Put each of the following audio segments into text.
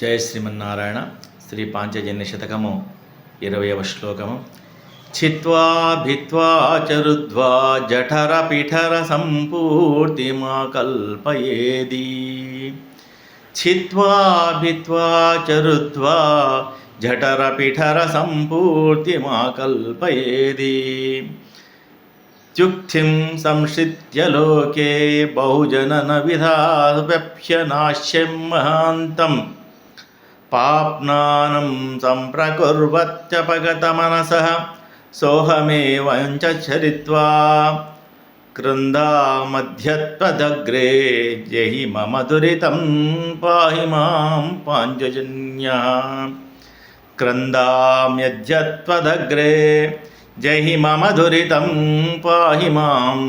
జయ శ్రీమన్నారాయణ శ్రీ పాంచజన్య శతకము ఇరవయవ శ్లోకము. చిత్వా భిత్వా చరుద్వా జఠర పిఠర సంపూర్తి మా కల్పయేది. చిత్వా భిత్వా చరుద్వా జఠర పిఠర సంపూర్తి మా కల్పయేది. త్యుక్తిం సంశ్రిత్య లోకే బహుజనన వ్యప్యనాశ్యం మహాంతం. పాప్నానం సంప్రకుర్వత్యపగతమనస సోహమేవంచ చరిత్వా కృందామధ్యత్వదగ్రే జహి మమ దురితం పాహి మాం పాంచజన్య క్రందామ్యధ్యత్వదగ్రే జహి మమ దురితం పాహి మాం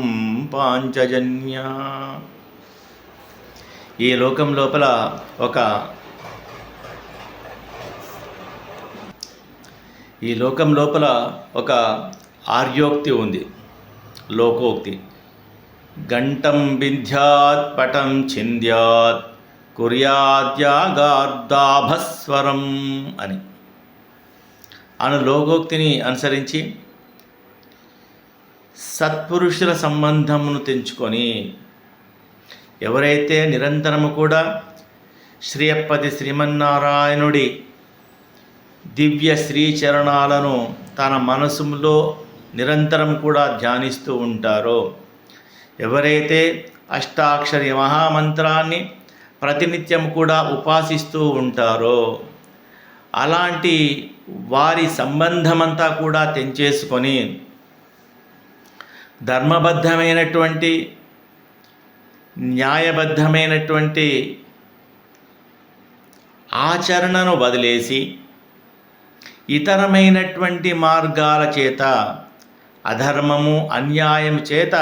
పాంచజన్య ఈ లోకం లోపల ఒక ఈ లోకం లోపల ఒక ఆర్యోక్తి ఉంది లోకోక్తి. గంటం బింధ్యాత్ పటం చింద్యాత్ కుర్యాద్యాగార్దాభస్వరం అని. అను లోకోక్తిని అనుసరించి సత్పురుషుల సంబంధమును తెంచుకొని ఎవరైతే నిరంతరము కూడా శ్రీయప్పతి శ్రీమన్నారాయణుడి దివ్య శ్రీచరణాలను తన మనసులో నిరంతరం కూడా ధ్యానిస్తూ ఉంటారో. ఎవరైతే అష్టాక్షరి మహామంత్రాన్ని ప్రతినిత్యం కూడా ఉపాసిస్తూ ఉంటారో అలాంటి వారి సంబంధమంతా కూడా తెంచేసుకొని ధర్మబద్ధమైనటువంటి న్యాయబద్ధమైనటువంటి ఆచరణను వదిలేసి ఇతరమైనటువంటి మార్గాల చేత అధర్మము అన్యాయం చేత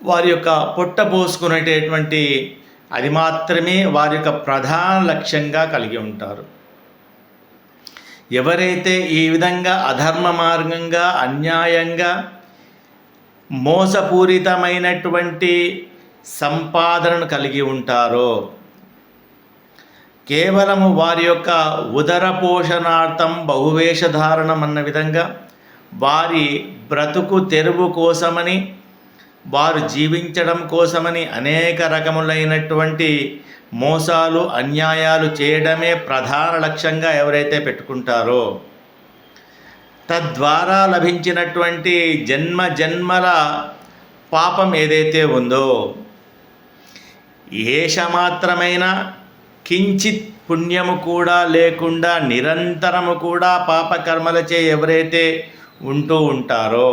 వారి యొక్క పొట్ట పోసుకునేటటువంటి అది మాత్రమే వారి యొక్క ప్రధాన లక్ష్యంగా కలిగి ఉంటారు. ఎవరైతే ఈ విధంగా అధర్మ మార్గంగా అన్యాయంగా మోసపూరితమైనటువంటి సంపాదనను కలిగి ఉంటారో కేవలము వారి యొక్క ఉదర పోషణార్థం బహువేషధారణం అన్న విధంగా వారి బ్రతుకు తెరువు కోసమని వారు జీవించడం కోసమని అనేక రకములైనటువంటి మోసాలు అన్యాయాలు చేయడమే ప్రధాన లక్ష్యంగా ఎవరైతే పెట్టుకుంటారో తద్వారా లభించినటువంటి జన్మ జన్మల పాపం ఏదైతే ఉందో ఏషమాత్రమైన కించిత్ పుణ్యము కూడా లేకుండా నిరంతరము కూడా పాపకర్మలచే ఎవరైతే ఉంటూ ఉంటారో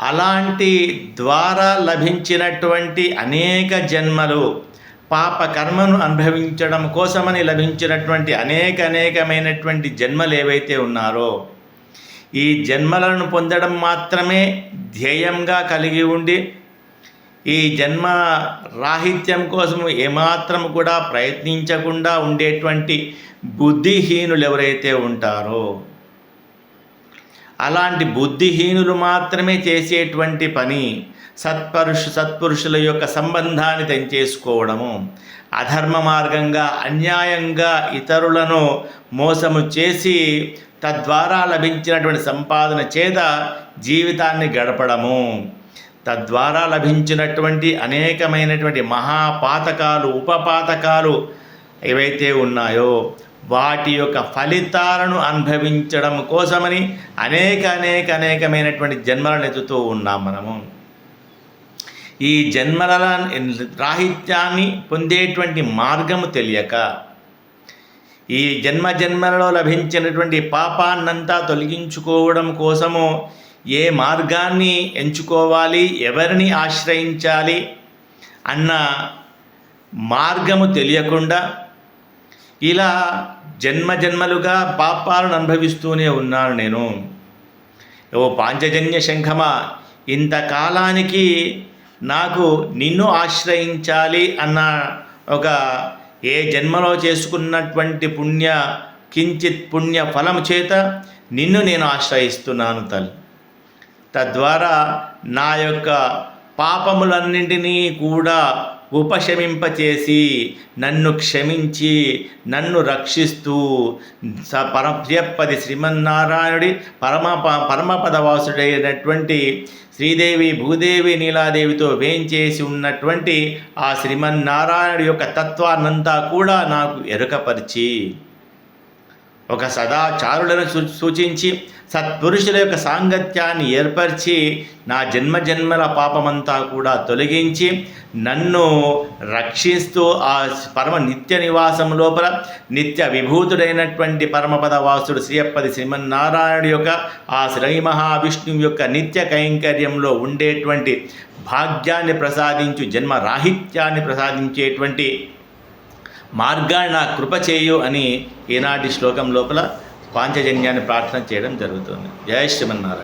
అలాంటి ద్వారా లభించినటువంటి అనేక జన్మలు పాపకర్మను అనుభవించడం కోసమని లభించినటువంటి అనేక అనేకమైనటువంటి జన్మలు ఏవైతే ఉన్నారో ఈ జన్మలను పొందడం మాత్రమే ధ్యేయంగా కలిగి ఉండి ఈ జన్మ రాహిత్యం కోసం ఏమాత్రం కూడా ప్రయత్నించకుండా ఉండేటువంటి బుద్ధిహీనులు ఎవరైతే ఉంటారో అలాంటి బుద్ధిహీనులు మాత్రమే చేసేటువంటి పని సత్పరుషు సత్పురుషుల యొక్క సంబంధాన్ని తెంచేసుకోవడము. అధర్మ మార్గంగా అన్యాయంగా ఇతరులను మోసము చేసి తద్వారా లభించినటువంటి సంపాదన చేత జీవితాన్ని గడపడము. తద్వారా లభించినటువంటి అనేకమైనటువంటి మహాపాతకాలు ఉపపాతకాలు ఏవైతే ఉన్నాయో వాటి యొక్క ఫలితాలను అనుభవించడం కోసమని అనేక అనేక అనేకమైనటువంటి జన్మలను ఎత్తుతూ ఉన్నాం మనము. ఈ జన్మల రాహిత్యాన్ని పొందేటువంటి మార్గము తెలియక ఈ జన్మ జన్మలలో లభించినటువంటి పాపాన్నంతా తొలగించుకోవడం కోసము ఏ మార్గాన్ని ఎంచుకోవాలి? ఎవరిని ఆశ్రయించాలి? అన్న మార్గము తెలియకుండా ఇలా జన్మ జన్మలుగా పాపాలను అనుభవిస్తూనే ఉన్నాను నేను. ఓ పాంచజన్య శంఖమ ఇంతకాలానికి నాకు నిన్ను ఆశ్రయించాలి అన్న ఒక ఏ జన్మలో చేసుకున్నటువంటి పుణ్య కించిత్ పుణ్య ఫలం చేత నిన్ను నేను ఆశ్రయిస్తున్నాను తల్లి. తద్వారా నా యొక్క పాపములన్నింటినీ కూడా ఉపశమింపచేసి నన్ను క్షమించి నన్ను రక్షిస్తూ స పరప్రియపది శ్రీమన్నారాయణుడి పరమ పరమపదవాసుడైనటువంటి శ్రీదేవి భూదేవి నీలాదేవితో వేంచేసి ఉన్నటువంటి ఆ శ్రీమన్నారాయణుడి యొక్క తత్వాన్నంతా కూడా నాకు ఎరుకపరిచి ఒక సదాచారులను సూచించి సత్పురుషుల యొక్క సాంగత్యాన్ని ఏర్పరిచి నా జన్మ జన్మల పాపమంతా కూడా తొలగించి నన్ను రక్షిస్తూ ఆ పరమ నిత్య నివాసం లోపల నిత్య విభూతుడైనటువంటి పరమపదవాసుడు శ్రీయప్పది శ్రీమన్నారాయణుడు యొక్క ఆ శ్రీ మహావిష్ణువు యొక్క నిత్య కైంకర్యంలో ఉండేటువంటి భాగ్యాన్ని ప్రసాదించు జన్మ రాహిత్యాన్ని ప్రసాదించేటువంటి మార్గాన్ని నా కృప చేయు అని ఈనాటి శ్లోకం లోపల పాంచజన్యాన్ని ప్రార్థన చేయడం జరుగుతుంది. జయ శ్రీమన్నారాయణ.